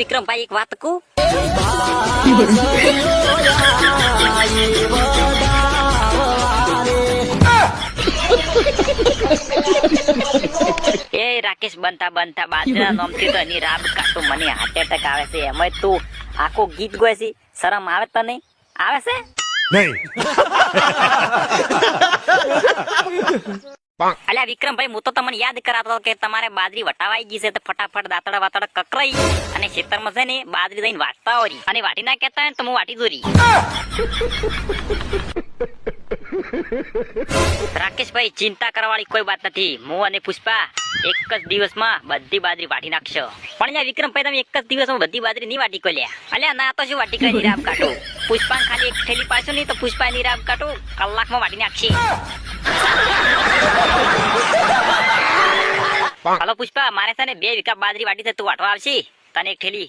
વિક્રમભાઈ એક વાત કહું એ રાકેશ બનતા બનતા બાજરા નોમથી તો એની રાબ કાટું મને હાર્ટ એટેક આવે છે. એમાં તું આખું ગીત ગોય છે. શરમ આવે તો નહીં આવે છે? નહીં. અલ્યા વિક્રમભાઈ, હું તો તમને યાદ કરાતો કે તમારે બાજરી વટાવાઈ ગઈ છે તો ફટાફટ દાતડા વાતડા કકરાઈ અને ખેતરમાં છે ને બાજરી દઈને વાટતા હોરી અને વાટી ના હોય તો હું વાટી દોરી. રાકેશભાઈ, ચિંતા કરવાની કોઈ વાત નથી. હું અને પુષ્પા એક જ દિવસમાં બધી બાજરી વાટી નાખશો. પણ યાર વિક્રમભાઈ, તમે એક જ દિવસમાં બધી બાજરી નહીં વાટી કોલ્યા અલ્યા, ના તો શું વાટી કઈ રાબ કાઢો પુષ્પા ખાલી એક થેલી પાછો નહીં તો પુષ્પા ની રાબ કાઢો કલાકમાં વાટી નાખશે હાલો પુષ્પા, મારે છે ને બે વીઘા બાજરી વાટી છે, તું વાટવા આવશે? તને એક થેલી